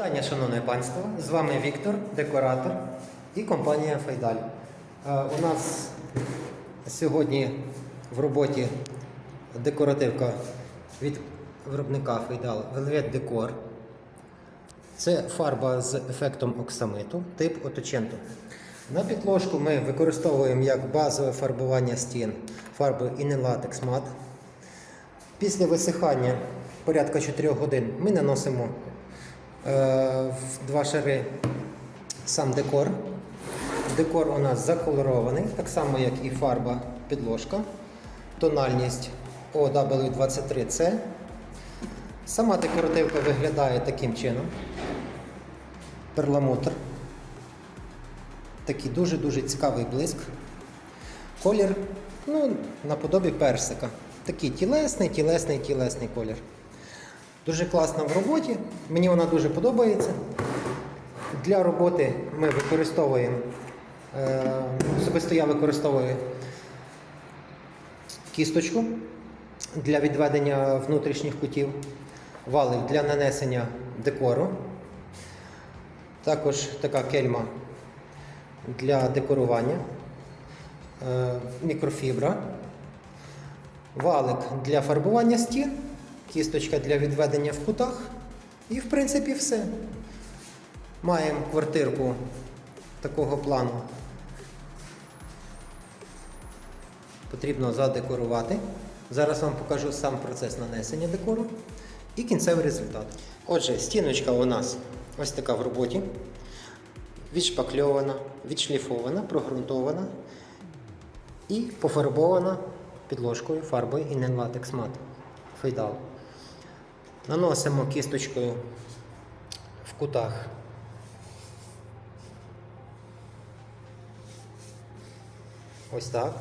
Вітання, шановне панство! З вами Віктор, декоратор і компанія Файдаль. Е, У нас сьогодні в роботі декоративка від виробника Файдал Velvet Decor. Це фарба з ефектом оксамиту тип Оточенто. На підложку ми використовуємо як базове фарбування стін фарбу Inelatex Matte. Після висихання порядка 4 годин ми наносимо в два шари сам декор. Декор у нас заколорований, так само як і фарба підложка. Тональність OW23C. Сама декоративка виглядає таким чином. Перламутр. Такий дуже-дуже цікавий блиск. Колір, ну, наподобі персика. Такий тілесний, тілесний, тілесний колір. Дуже класна в роботі. Мені вона дуже подобається. Для роботи ми використовуємо, е, особисто я використовую кісточку для відведення внутрішніх кутів, валик для нанесення декору. Також така кельма для декорування, е, мікрофібра, валик для фарбування стін, кісточка для відведення в кутах. І, в принципі, все. Маємо квартирку такого плану. Потрібно задекорувати. Зараз вам покажу сам процес нанесення декору і кінцевий результат. Отже, стіночка у нас ось така в роботі. Відшпакльована, відшліфована, прогрунтована і пофарбована підложкою фарбою Inel Latex Matte Фейдал. Наносимо кісточкою в кутах ось так.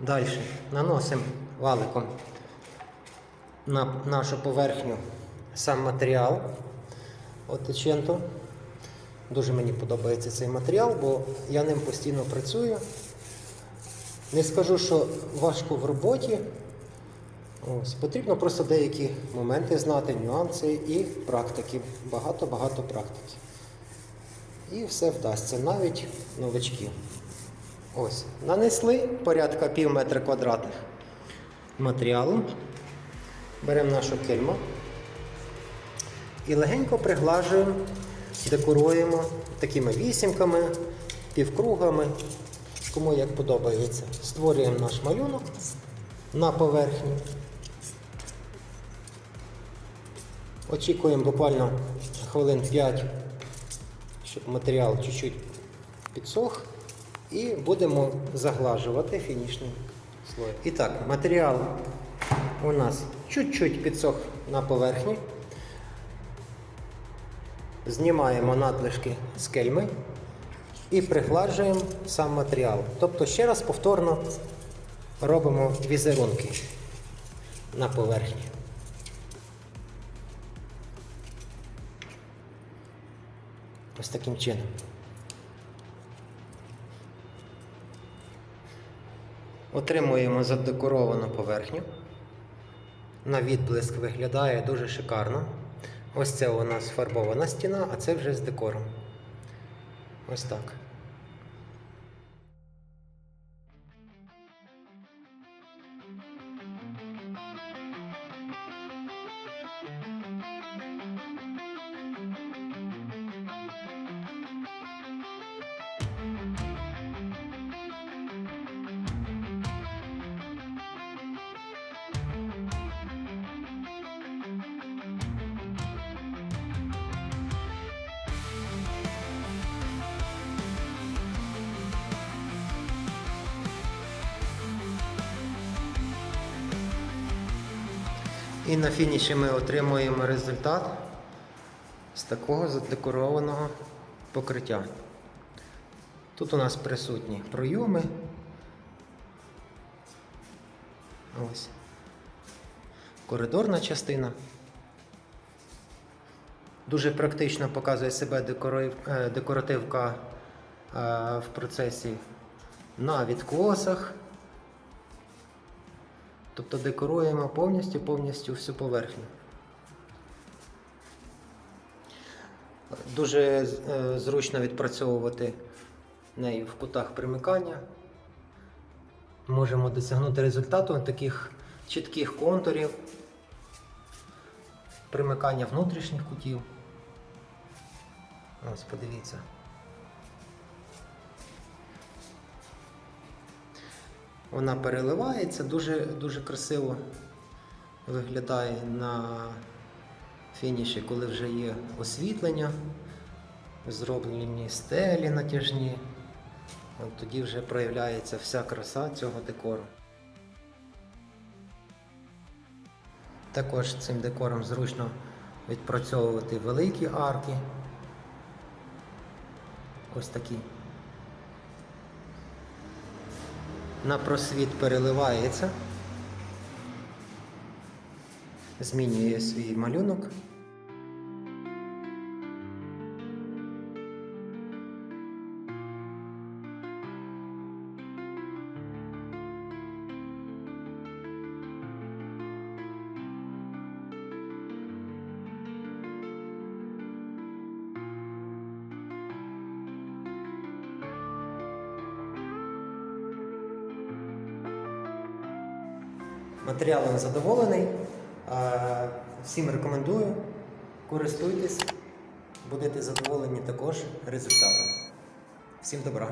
Далі наносимо валиком на нашу поверхню сам матеріал Отеченто. Дуже мені подобається цей матеріал, бо я ним постійно працюю. Не скажу, що важко в роботі. Ось, Потрібно просто деякі моменти знати, нюанси і практики. Багато-багато практики. І все вдасться, навіть новички. Ось, нанесли порядка пів метра квадратних матеріалу. Беремо нашу кельму і легенько приглажуємо, декоруємо такими вісімками, півкругами, кому як подобається. Створюємо наш малюнок на поверхні. Очікуємо буквально хвилин 5, щоб матеріал чуть-чуть підсох. І будемо заглажувати фінішний слой. І так, матеріал у нас чуть-чуть підсох на поверхні. Знімаємо надлишки з кельми і пригладжуємо сам матеріал. Тобто, ще раз повторно робимо візерунки на поверхні. Ось таким чином. Отримуємо задекоровану поверхню. На відблиск виглядає дуже шикарно. Ось це у нас фарбована стіна, а це вже з декором. Ось так. І на фініші ми отримуємо результат з такого задекорованого покриття. Тут у нас присутні пройоми. Ось. Коридорна частина. Дуже практично показує себе е, декоративка е, в процесі на відкосах. Тобто декоруємо повністю повністю всю поверхню. Дуже е, зручно відпрацьовувати нею в кутах примикання. Можемо досягнути результату таких чітких контурів, примикання внутрішніх кутів. Ось, подивіться. Вона переливається, дуже, дуже красиво виглядає на фініші, коли вже є освітлення, зроблені стелі натяжні. От тоді вже проявляється вся краса цього декору. Також цим декором зручно відпрацьовувати великі арки. Ось такі. На просвіт переливається, змінює свій малюнок. Матеріалом задоволений. Е, Всім рекомендую. Користуйтесь, будете задоволені також результатом. Всім добра!